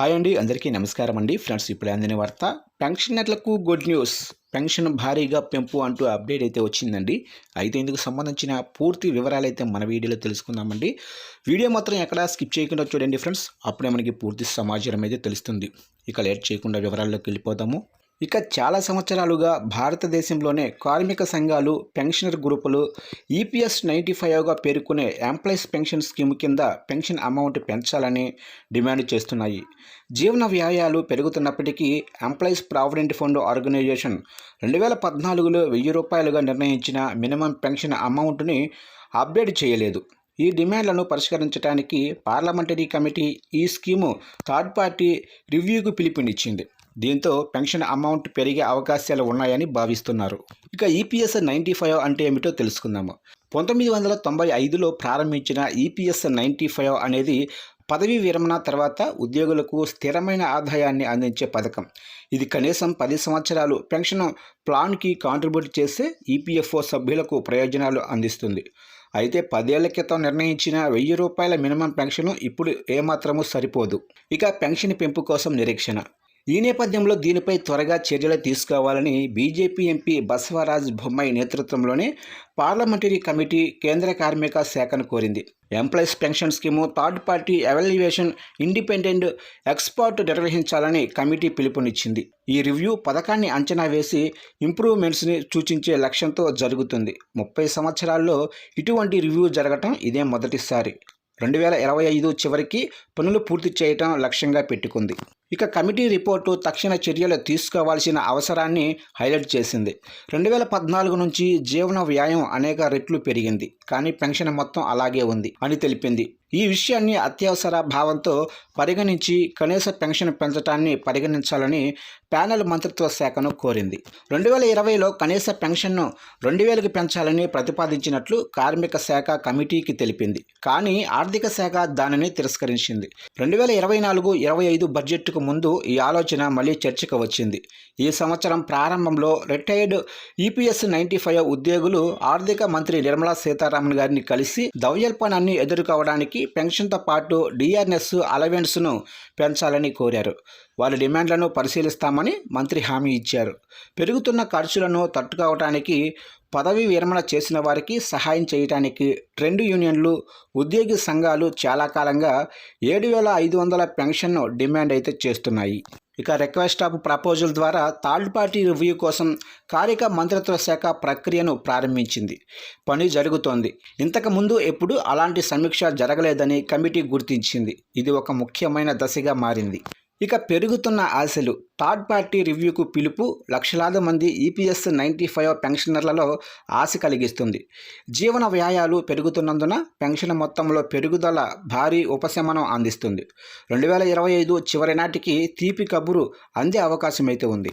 Hi అండి అందరికీ నమస్కారం అండి. ఫ్రెండ్స్ ఇప్పుడు అందిన వార్త పెన్షనర్లకు గుడ్ న్యూస్. పెన్షన్ భారీగా పెంపు అంటూ అప్డేట్ అయితే వచ్చిందండి. అయితే ఇందుకు సంబంధించిన పూర్తి వివరాలు అయితే మన వీడియోలో తెలుసుకుందామండి. వీడియో మాత్రం ఎక్కడా స్కిప్ చేయకుండా చూడండి ఫ్రెండ్స్. అప్పుడే మనకి పూర్తి సమాచారం అయితే తెలుస్తుంది. ఇక లేట్ చేయకుండా వివరాల్లోకి వెళ్ళిపోదాము. ఇక చాలా సంవత్సరాలుగా భారతదేశంలోనే కార్మిక సంఘాలు పెన్షనర్ గ్రూపులు ఈపీఎస్ నైంటీ ఫైవ్గా పేర్కొనే ఎంప్లాయీస్ పెన్షన్ స్కీమ్ కింద పెన్షన్ అమౌంట్ పెంచాలని డిమాండ్ చేస్తున్నాయి. జీవన వ్యయాలు పెరుగుతున్నప్పటికీ ఎంప్లాయీస్ ప్రావిడెంట్ ఫండ్ ఆర్గనైజేషన్ రెండు వేల పద్నాలుగులో వెయ్యి రూపాయలుగా నిర్ణయించిన మినిమం పెన్షన్ అమౌంట్ని అప్డేట్ చేయలేదు. ఈ డిమాండ్లను పరిష్కరించడానికి పార్లమెంటరీ కమిటీ ఈ స్కీము థర్డ్ పార్టీ రివ్యూకు పిలుపునిచ్చింది. దీంతో పెన్షన్ అమౌంట్ పెరిగే అవకాశాలు ఉన్నాయని భావిస్తున్నారు. ఇక ఈపీఎస్ నైంటీ ఫైవ్ అంటే ఏమిటో తెలుసుకుందాము. పంతొమ్మిది వందల తొంభై ఐదులో ప్రారంభించిన ఈపీఎస్ నైంటీ ఫైవ్ అనేది పదవీ విరమణ తర్వాత ఉద్యోగులకు స్థిరమైన ఆదాయాన్ని అందించే పథకం. ఇది కనీసం పది సంవత్సరాలు పెన్షన్ ప్లాన్కి కాంట్రిబ్యూట్ చేసే ఈపీఎఫ్ఓ సభ్యులకు ప్రయోజనాలు అందిస్తుంది. అయితే పదేళ్ళ క్రితం నిర్ణయించిన వెయ్యి రూపాయల మినిమం పెన్షన్ ఇప్పుడు ఏమాత్రమూ సరిపోదు. ఇక పెన్షన్ పెంపు కోసం నిరీక్షణ. ఈ నేపథ్యంలో దీనిపై త్వరగా చర్యలు తీసుకోవాలని బీజేపీ ఎంపీ బసవరాజ్ బొమ్మాయి నేతృత్వంలోని పార్లమెంటరీ కమిటీ కేంద్ర కార్మిక శాఖను కోరింది. Employees pension scheme third party evaluation independent expert నిర్వహించాలని కమిటీ పిలుపునిచ్చింది. ఈ రివ్యూ పథకాన్ని అంచనా వేసి ఇంప్రూవ్మెంట్స్ని సూచించే లక్ష్యంతో జరుగుతుంది. ముప్పై సంవత్సరాల్లో ఇటువంటి రివ్యూ జరగటం ఇదే మొదటిసారి. రెండు వేల ఇరవై ఐదు చివరికి పనులు పూర్తి చేయటం లక్ష్యంగా పెట్టుకుంది. ఇక కమిటీ రిపోర్టు తక్షణ చర్యలు తీసుకోవాల్సిన అవసరాన్ని హైలైట్ చేసింది. రెండు వేల పద్నాలుగు నుంచి జీవన వ్యాయం అనేక రెట్లు పెరిగింది. కానీ పెన్షన్ మొత్తం అలాగే ఉంది అని తెలిపింది. ఈ విషయాన్ని అత్యవసర భావంతో పరిగణించి కనీస పెన్షన్ పెంచడాన్ని పరిగణించాలని ప్యానెల్ మంత్రిత్వ శాఖను కోరింది. రెండు వేల ఇరవైలో కనీస పెన్షన్ను రెండు వేలకు పెంచాలని ప్రతిపాదించినట్లు కార్మిక శాఖ కమిటీకి తెలిపింది. కానీ ఆర్థిక శాఖ దానిని తిరస్కరించింది. రెండు వేల ఇరవై నాలుగు ఇరవై ఐదు బడ్జెట్కు ముందు ఈ ఆలోచన మళ్ళీ చర్చకు వచ్చింది. ఈ సంవత్సరం ప్రారంభంలో రిటైర్డ్ ఈపీఎస్ నైంటీ ఫైవ్ ఉద్యోగులు ఆర్థిక మంత్రి నిర్మలా సీతారామన్ గారిని కలిసి దౌర్యల్పనాన్ని ఎదుర్కోవడానికి పెన్షన్తో పాటు డిఆర్ఎస్ అలవెన్స్ను పెంచాలని కోరారు. వారి డిమాండ్లను పరిశీలిస్తామని మంత్రి హామీ ఇచ్చారు. పెరుగుతున్న ఖర్చులను తట్టుకోవటానికి పదవీ విరమణ చేసిన వారికి సహాయం చేయడానికి ట్రెండ్ యూనియన్లు ఉద్యోగి సంఘాలు చాలా కాలంగా ఏడు వేల ఐదు వందల పెన్షన్ను డిమాండ్ అయితే చేస్తున్నాయి. ఇక రిక్వెస్ట్ ఆఫ్ ప్రపోజల్ ద్వారా థర్డ్ పార్టీ రివ్యూ కోసం కార్యక మంత్రిత్వ శాఖ ప్రక్రియను ప్రారంభించింది. పని జరుగుతోంది. ఇంతకుముందు ఎప్పుడు అలాంటి సమీక్ష జరగలేదని కమిటీ గుర్తించింది. ఇది ఒక ముఖ్యమైన దశగా మారింది. ఇక పెరుగుతున్న ఆశలు. థర్డ్ పార్టీ రివ్యూకు పిలుపు లక్షలాది మంది ఈపీఎస్ నైంటీ ఫైవ్ పెన్షనర్లలో ఆశ కలిగిస్తుంది. జీవన వ్యయాలు పెరుగుతున్నందున పెన్షన్ మొత్తంలో పెరుగుదల భారీ ఉపశమనం అందిస్తుంది. రెండు వేల ఇరవై ఐదు చివరి నాటికి తీపి కబురు అందే అవకాశమైతే ఉంది.